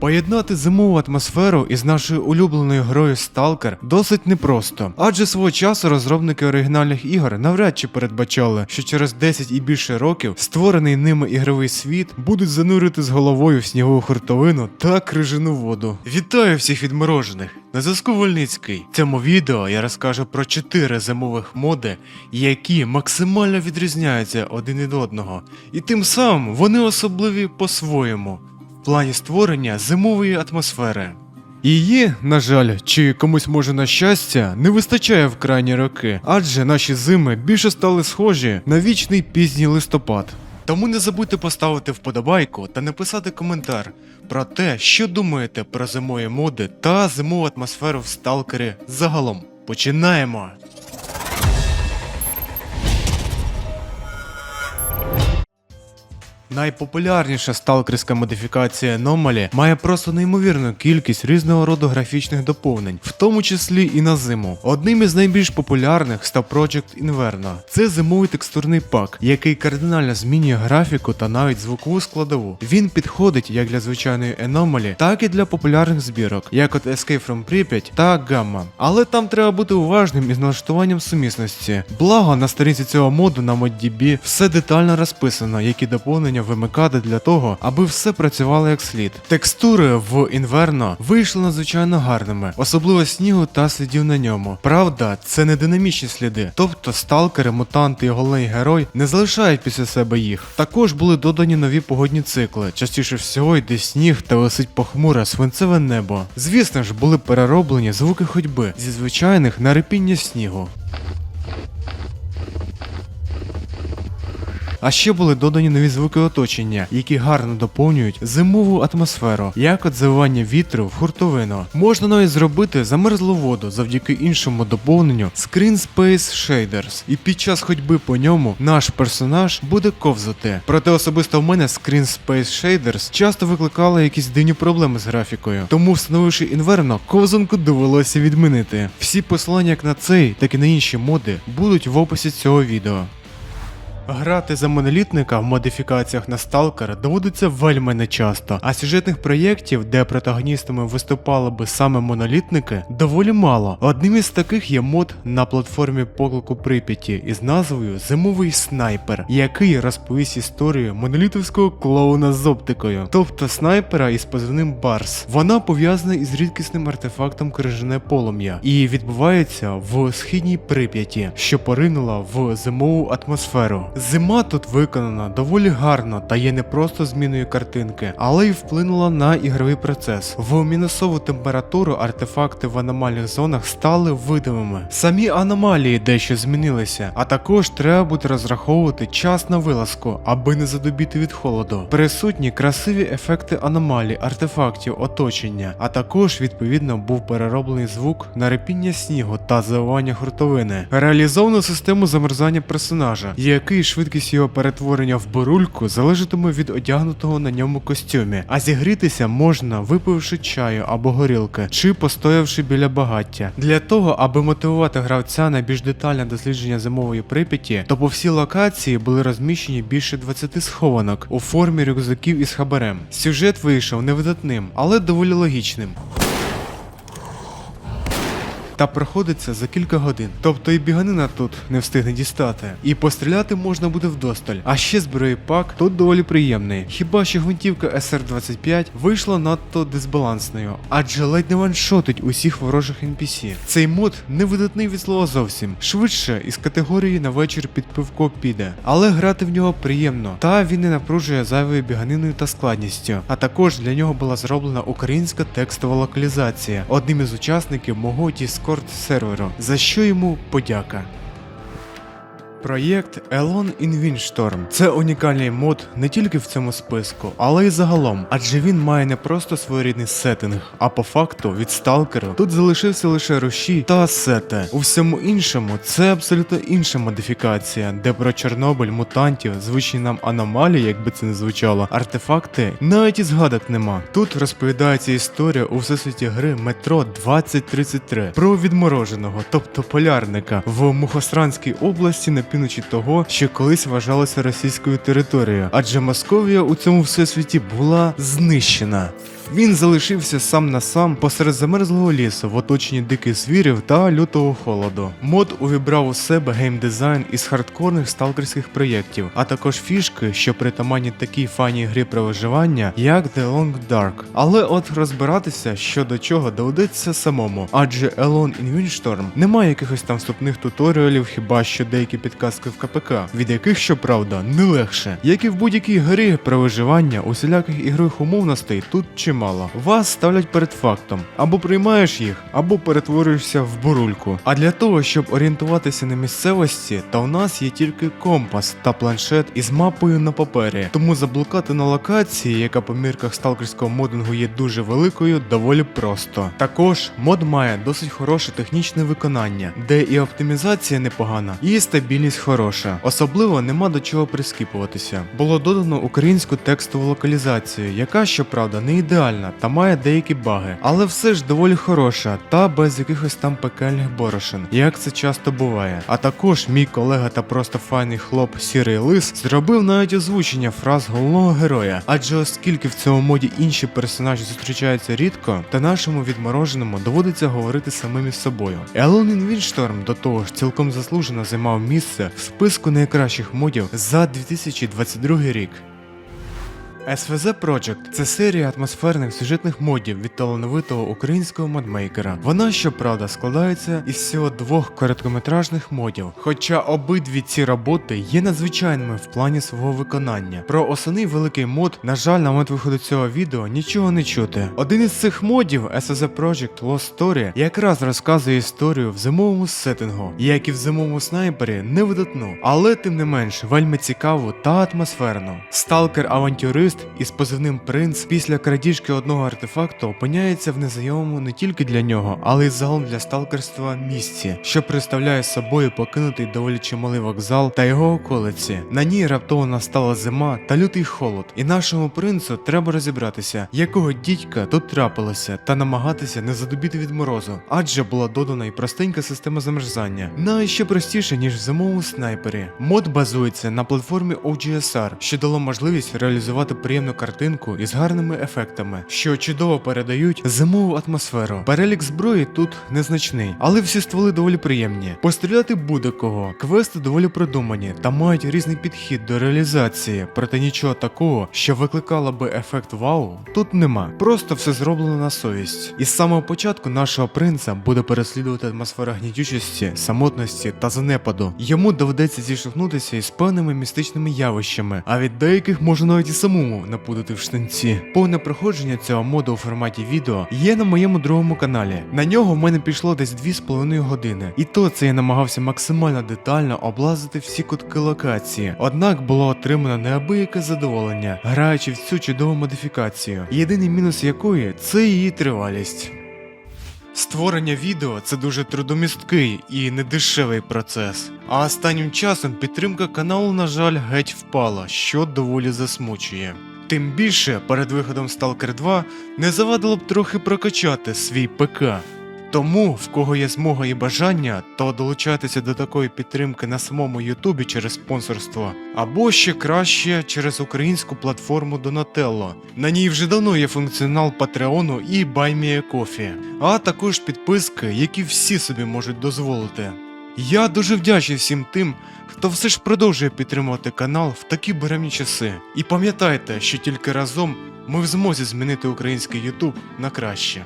Поєднати зимову атмосферу із нашою улюбленою грою Stalker досить непросто, адже свого часу розробники оригінальних ігор навряд чи передбачали, що через 10 і більше років створений ними ігровий світ будуть занурити з головою в снігову хуртовину та крижану воду. Вітаю всіх відморожених! На зв'язку Вольницький. В цьому відео я розкажу про 4 зимових моди, які максимально відрізняються один від одного, і тим самим вони особливі по-своєму плані створення зимової атмосфери. Її, на жаль, чи комусь може на щастя, не вистачає в крайні роки, адже наші зими більше стали схожі на вічний пізній листопад. Тому не забудьте поставити вподобайку та написати коментар про те, що думаєте про зимові моди та зимову атмосферу в сталкері загалом. Починаємо! Найпопулярніша сталкерська модифікація Anomaly має просто неймовірну кількість різного роду графічних доповнень, в тому числі і на зиму. Одним із найбільш популярних став Project Inverno. Це зимовий текстурний пак, який кардинально змінює графіку та навіть звукову складову. Він підходить як для звичайної Anomaly, так і для популярних збірок, як от Escape from Pripyat та Gamma. Але там треба бути уважним із налаштуванням сумісності. Благо на сторінці цього моду на ModDB все детально розписано, які доповнення вимикати для того, аби все працювало як слід. Текстури в Inverno вийшли надзвичайно гарними, особливо снігу та слідів на ньому. Правда, це не динамічні сліди, тобто сталкери, мутанти і головний герой не залишають після себе їх. Також були додані нові погодні цикли. Частіше всього йде сніг та висить похмуре свинцеве небо. Звісно ж, були перероблені звуки ходьби зі звичайних на репіння снігу. А ще були додані нові звуки оточення, які гарно доповнюють зимову атмосферу, як от вітру в хуртовину. Можна навіть зробити замерзлу воду завдяки іншому доповненню Screen Space Shaders, і під час ходьби по ньому наш персонаж буде ковзати. Проте особисто в мене Screen Space Shaders часто викликали якісь дивні проблеми з графікою, тому встановивши інверно, ковзанку довелося відмінити. Всі посилання як на цей, так і на інші моди будуть в описі цього відео. Грати за монолітника в модифікаціях на Сталкера доводиться вельми нечасто, а сюжетних проєктів, де протагоністами виступали би саме монолітники, доволі мало. Одним із таких є мод на платформі поклику Прип'яті із назвою Зимовий снайпер, який розповість історію монолітовського клоуна з оптикою, тобто снайпера із позивним Барс. Вона пов'язана із рідкісним артефактом крижане полум'я і відбувається в східній Прип'яті, що поринула в зимову атмосферу. Зима тут виконана доволі гарно та є не просто зміною картинки, але й вплинула на ігровий процес. В мінусову температуру артефакти в аномальних зонах стали видимими. Самі аномалії дещо змінилися, а також треба буде розраховувати час на вилазку, аби не задубіти від холоду. Присутні красиві ефекти аномалій, артефактів, оточення, а також відповідно був перероблений звук на репіння снігу та завивання хуртовини. Реалізовано систему замерзання персонажа, який швидкість його перетворення в бурульку залежатиме від одягнутого на ньому костюмі, а зігрітися можна випивши чаю або горілки, чи постоявши біля багаття. Для того, аби мотивувати гравця на більш детальне дослідження зимової прип'яті, то по всій локації були розміщені більше 20 схованок у формі рюкзаків із хабарем. Сюжет вийшов невидатним, але доволі логічним та проходиться за кілька годин. Тобто і біганина тут не встигне дістати. І постріляти можна буде вдосталь. А ще зброї пак тут доволі приємний. Хіба що гвинтівка SR-25 вийшла надто дисбалансною, адже ледь не ваншотить усіх ворожих NPC. Цей мод не видатний від слова зовсім. Швидше із категорії на вечір під пивко піде, але грати в нього приємно, та він не напружує зайвою біганиною та складністю. А також для нього була зроблена українська текстова локалізація, одним із учасників мого Discord серверу, за що йому подяка. Проєкт Elon in це унікальний мод не тільки в цьому списку, але й загалом, адже він має не просто своєрідний сеттинг, а по факту від сталкеру тут залишився лише руші та асети. У всьому іншому це абсолютно інша модифікація, де про Чорнобиль, мутантів, звичні нам аномалії, якби це не звучало, артефакти навіть і згадок нема. Тут розповідається історія у всесвіті гри Метро 2033 про відмороженого, тобто полярника, в Мухосранській області півночі того, що колись вважалося російською територією, адже Московія у цьому всесвіті була знищена. Він залишився сам на сам посеред замерзлого лісу в оточенні диких звірів та лютого холоду. Мод увібрав у себе геймдизайн із хардкорних сталкерських проєктів, а також фішки, що притаманні такій файній грі про виживання, як The Long Dark. Але от розбиратися що до чого доведеться самому, адже Alone in Windstorm немає якихось там вступних туторіалів, хіба що деякі підказки в КПК, від яких, щоправда, не легше. Як і в будь-якій грі про виживання, усіляких ігрових умовностей тут чимало. Вас ставлять перед фактом: або приймаєш їх, або перетворюєшся в бурульку. А для того, щоб орієнтуватися на місцевості, та у нас є тільки компас та планшет із мапою на папері. Тому заблукати на локації, яка по мірках сталкерського модингу є дуже великою, доволі просто. Також мод має досить хороше технічне виконання, де і оптимізація непогана, і стабільність хороша. Особливо нема до чого прискіпуватися. Було додано українську текстову локалізацію, яка, щоправда, не ідеальна та має деякі баги, але все ж доволі хороша та без якихось там пекельних борошин, як це часто буває. А також мій колега та просто файний хлоп Сірий Лис зробив навіть озвучення фраз головного героя, адже оскільки в цьому моді інші персонажі зустрічаються рідко, та нашому відмороженому доводиться говорити самим із собою. In Windstorm до того ж цілком заслужено займав місце в списку найкращих модів за 2022 рік. SVZ Project – це серія атмосферних сюжетних модів від талановитого українського модмейкера. Вона, щоправда, складається із всього двох короткометражних модів. Хоча обидві ці роботи є надзвичайними в плані свого виконання. Про основний великий мод, на жаль, на момент виходу цього відео нічого не чути. Один із цих модів, SVZ Project Lost Story, якраз розказує історію в зимовому сеттингу, як і в зимовому снайпері, невидатну, але тим не менш вельми цікаву та атмосферну. Сталкер-авантюрист із позивним принц після крадіжки одного артефакту опиняється в незнайомому не тільки для нього, але й загалом для сталкерства місці, що представляє собою покинутий доволі чималий вокзал та його околиці. На ній раптово настала зима та лютий холод, і нашому принцу треба розібратися, якого дідька тут трапилося, та намагатися не задубіти від морозу, адже була додана і простенька система замерзання, навіть ще простіше ніж в зимовому снайпері. Мод базується на платформі OGSR, що дало можливість реалізувати приємну картинку із гарними ефектами, що чудово передають зимову атмосферу. Перелік зброї тут незначний, але всі стволи доволі приємні. Постріляти буде кого. Квести доволі продумані та мають різний підхід до реалізації, проте нічого такого, що викликало би ефект вау, тут нема. Просто все зроблено на совість. І з самого початку нашого принца буде переслідувати атмосфера гнітючості, самотності та занепаду. Йому доведеться зіштовхнутися із певними містичними явищами, а від деяких може навіть і самому напудити в штанці. Повне проходження цього моду у форматі відео є на моєму другому каналі. На нього в мене пішло десь 2,5 години. І то це я намагався максимально детально облазити всі кутки локації. Однак було отримано неабияке задоволення, граючи в цю чудову модифікацію. Єдиний мінус якої це її тривалість. Створення відео це дуже трудомісткий і недешевий процес. А останнім часом підтримка каналу, на жаль, геть впала, що доволі засмучує. Тим більше перед виходом Stalker 2 не завадило б трохи прокачати свій ПК. Тому, в кого є змога і бажання, то долучайтеся до такої підтримки на самому Ютубі через спонсорство, або ще краще через українську платформу Donatello. На ній вже давно є функціонал Патреону і BuyMeACoffee, а також підписки, які всі собі можуть дозволити. Я дуже вдячний всім тим, хто все ж продовжує підтримувати канал в такі буремні часи. І пам'ятайте, що тільки разом ми в змозі змінити український Ютуб на краще.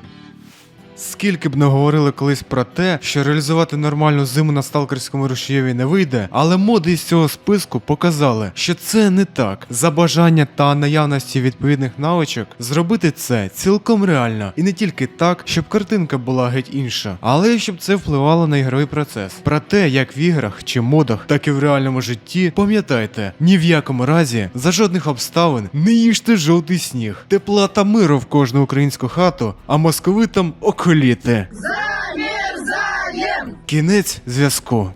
Скільки б не говорили колись про те, що реалізувати нормальну зиму на сталкерському рушієві не вийде, але моди із цього списку показали, що це не так. За бажання та наявності відповідних навичок зробити це цілком реально, і не тільки так, щоб картинка була геть інша, але й щоб це впливало на ігровий процес. Про те, як в іграх чи модах, так і в реальному житті, пам'ятайте, ні в якому разі за жодних обставин не їжте жовтий сніг. Тепла та миру в кожну українську хату, а московитам околіти. Замерзаєм! Кінець зв'язку.